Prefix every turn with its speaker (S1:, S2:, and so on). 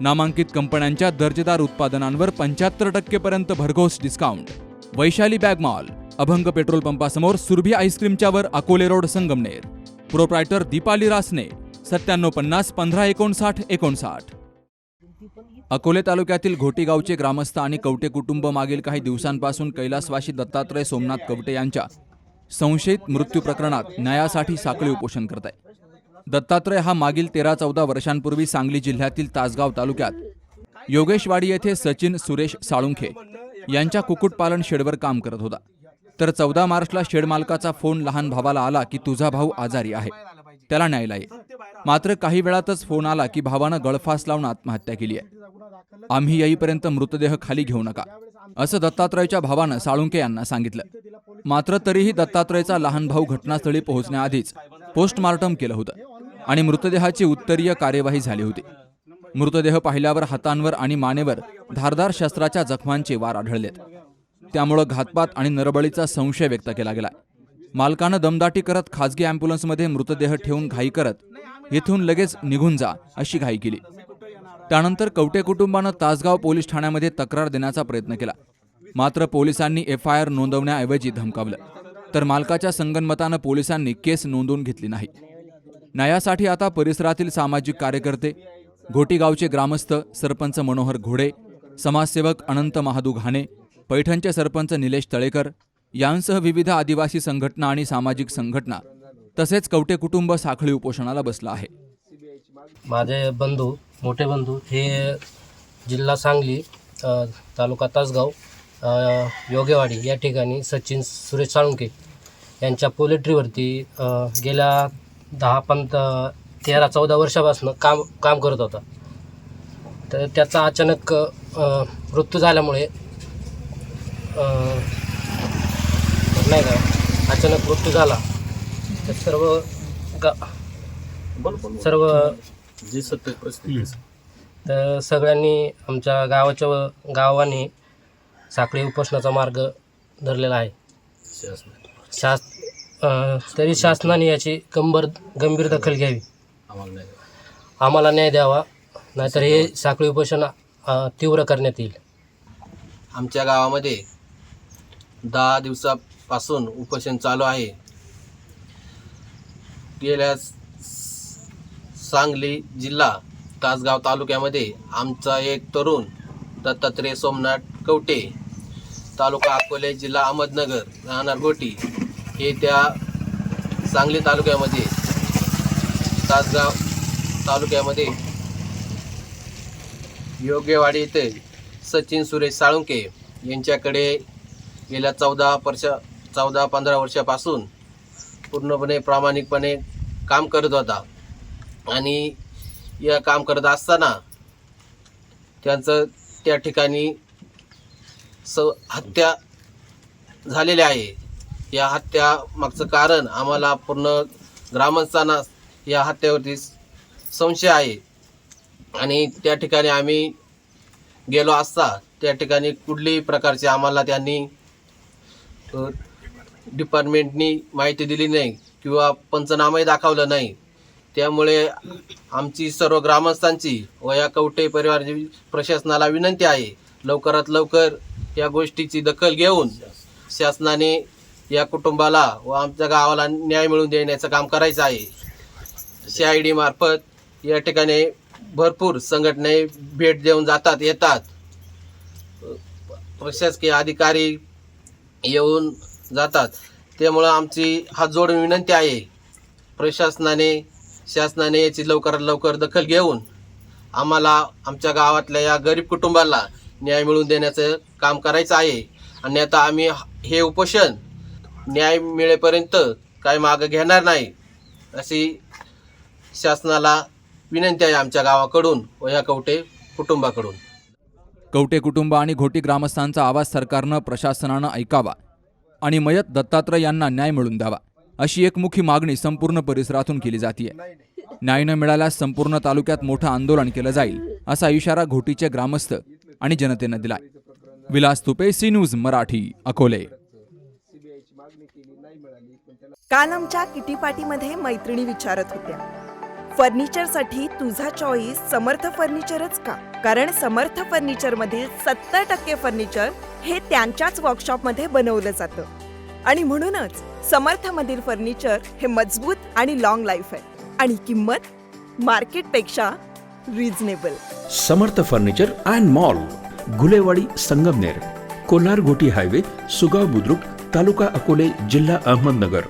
S1: नामांकित कंपन्यांच्या दर्जेदार उत्पादनांवर पंच्याहत्तर टक्केपर्यंत भरघोस discount Vaishali bag mall Abhang petrol पंपासमोर Surabhi आईस्क्रीमच्यावर अकोले रोड संगमनेर. प्रोप्रायटर दीपाली रासने सत्त्याण्णव पन्नास पंधरा एकोणसाठ एकोणसाठ. अकोले तालुक्यातील घोटीगावचे ग्रामस्थ आणि कवटे कुटुंब मागील काही दिवसांपासून कैलासवासी दत्तात्रय सोमनाथ कवटे यांच्या संशयित मृत्यू प्रकरणात न्यायासाठी साखळी उपोषण करत आहे दत्तात्रय हा मागील तेरा चौदा वर्षांपूर्वी सांगली जिल्ह्यातील तासगाव तालुक्यात. योगेशवाडी येथे सचिन सुरेश साळुंखे यांच्या कुक्कुटपालन शेडवर काम करत होता. तर चौदा मार्चला शेड मालकाचा फोन लहान भावाला आला की तुझा भाऊ आजारी आहे. त्याला न्यायला ये. मात्र काही वेळातच फोन आला की भावानं गळफास लावून आत्महत्या केली आहे. आम्ही येईपर्यंत मृतदेह खाली घेऊ नका असं दत्तात्रयच्या भावानं साळुंके यांना सांगितलं. मात्र तरीही दत्तात्रयचा लहान भाऊ घटनास्थळी पोहोचण्याआधीच पोस्टमार्टम केलं होतं. आणि मृतदेहाची उत्तरीय कार्यवाही झाली होती. मृतदेह पाहिल्यावर हातांवर आणि मानेवर धारदार शस्त्राच्या जखमांचे वार आढळलेत. त्यामुळं घातपात आणि नरबळीचा संशय व्यक्त केला गेला मालकानं दमदाटी करत खाजगी अँब्युलन्समध्ये मृतदेह ठेवून घाई करत येथून लगेच निघून जा अशी घाई केली. त्यानंतर कवटे कुटुंबानं तासगाव पोलीस ठाण्यामध्ये तक्रार देण्याचा प्रयत्न केला. मात्र पोलिसांनी एफ आय आर नोंदवण्याऐवजी धमकावलं. तर मालकाच्या संगनमतानं पोलिसांनी केस नोंदवून घेतली नाही. न्यायासाठी आता परिसरातील सामाजिक कार्यकर्ते घोटीगावचे ग्रामस्थ सरपंच मनोहर घोडे समाजसेवक अनंत महादू घाणे पैठणचे सरपंच निलेश तळेकर यांसह विविध आदिवासी संघटना आणि सामाजिक संघटना तसेच कवटे कुटुंब साखळी उपोषणाला बसलं आहे.
S2: माझे बंधू मोठे बंधू हे जिल्हा सांगली तालुका तासगाव योगेवाडी या ठिकाणी सचिन सुरेश साळुंके यांच्या पोलेट्रीवरती गेल्या दहा पंत तेरा चौदा वर्षापासून काम काम करत होता. तर त्याचा अचानक मृत्यू झाल्यामुळे नाही का अचानक मृत्यू झाला. तर सर्व गा सर्व
S3: जी सत्य परिस्थिती
S2: तर सगळ्यांनी आमच्या गावाच्या व- गावाने साखळी उपोषणाचा मार्ग धरलेला आहे. शास तरी शासनाने याची गंभीर गंभीर दखल घ्यावी.
S3: आम्हाला नाही
S2: आम्हाला न्याय द्यावा नाहीतर हे साखळी उपोषण तीव्र करण्यात येईल.
S4: आमच्या गावामध्ये दहा दिवसापासून उपोषण चालू आहे. गेल्या स- सांगली जिल्हा तासगाव तालुक्यामध्ये आमचा एक तरुण दत्तात्रय सोमनाथ कवटे तालुका अकोले जिल्हा अहमदनगर राहणार गोटी. हे त्या सांगली तालुक्यामध्ये तासगाव तालुक्यामध्ये योग्यवाडी येथे सचिन सुरेश साळुंके यांच्याकडे गेल्या चौदा वर्ष चौदा पंधरा वर्षापासून पूर्णपणे प्रामाणिकपणे काम करत होता. आणि या काम करत असताना त्यांचं त्या ठिकाणी स हत्या झालेली आहे. या हत्या मागचं कारण आम्हाला पूर्ण ग्रामस्थांना या हत्येवरती संशय आहे. आणि त्या ठिकाणी आम्ही गेलो असता त्या ठिकाणी कुठल्याही प्रकारची आम्हाला त्यांनी डिपार्टमेंटनी माहिती दिली नाही किंवा पंचनामाही दाखवलं नाही. त्यामुळे आमची सर्व ग्रामस्थांची व या कवटे परिवार प्रशासनाला विनंती आहे लवकरात लवकर या गोष्टीची दखल घेऊन शासनाने या कुटुंबाला व आमच्या गावाला न्याय मिळवून देण्याचं काम करायचं आहे. सी आय डी मार्फत या ठिकाणी भरपूर संघटने भेट देऊन जातात येतात. प्रशासकीय अधिकारी येऊन जातात. त्यामुळं आमची हात जोडून विनंती आहे. प्रशासनाने शासनाने याची लवकरात लवकर दखल घेऊन आम्हाला आमच्या गावातल्या या गरीब कुटुंबाला न्याय मिळवून देण्याचं काम करायचं आहे. आणि आता आम्ही हे उपोषण न्याय मिळेपर्यंत काय मागं घेणार नाही अशी शासनाला विनंती आहे आमच्या गावाकडून व या कवटे कुटुंबाकडून.
S1: कवटे कुटुंब आणि घोटी ग्रामस्थांचा आवाज सरकारनं प्रशासनानं ऐकावा आणि मयत दत्तात्रय यांना न्याय मिळून द्यावा अशी एकमुखी मागणी संपूर्ण परिसरातून केली जाते न्याय न मिळाल्यास संपूर्ण तालुक्यात मोठं आंदोलन केलं जाईल असा इशारा घोटीचे ग्रामस्थ आणि जनतेनं दिलाय. Vilas Tupe C news Marathi Akole.
S5: काल आमच्या किटी पार्टीमध्ये मैत्रिणी विचारत होत्या. फर्निचरसाठी तुझा चॉईस समर्थ फर्निचरच का? कारण समर्थ फर्निचर मधील सत्तर टक्के फर्निचर हे त्यांच्याच वर्कशॉपमध्ये बनवलं जातं. आणि म्हणूनच समर्थ मधील फर्निचर हे मजबूत आणि लॉंग लाईफ आहे. आणि किंमत मार्केटपेक्षा reasonable
S6: Samarth furniture and mall Gulewadi Sangamner Kolhar Goti highway Sugaon Budruk taluka Akole जिल्हा अहमदनगर.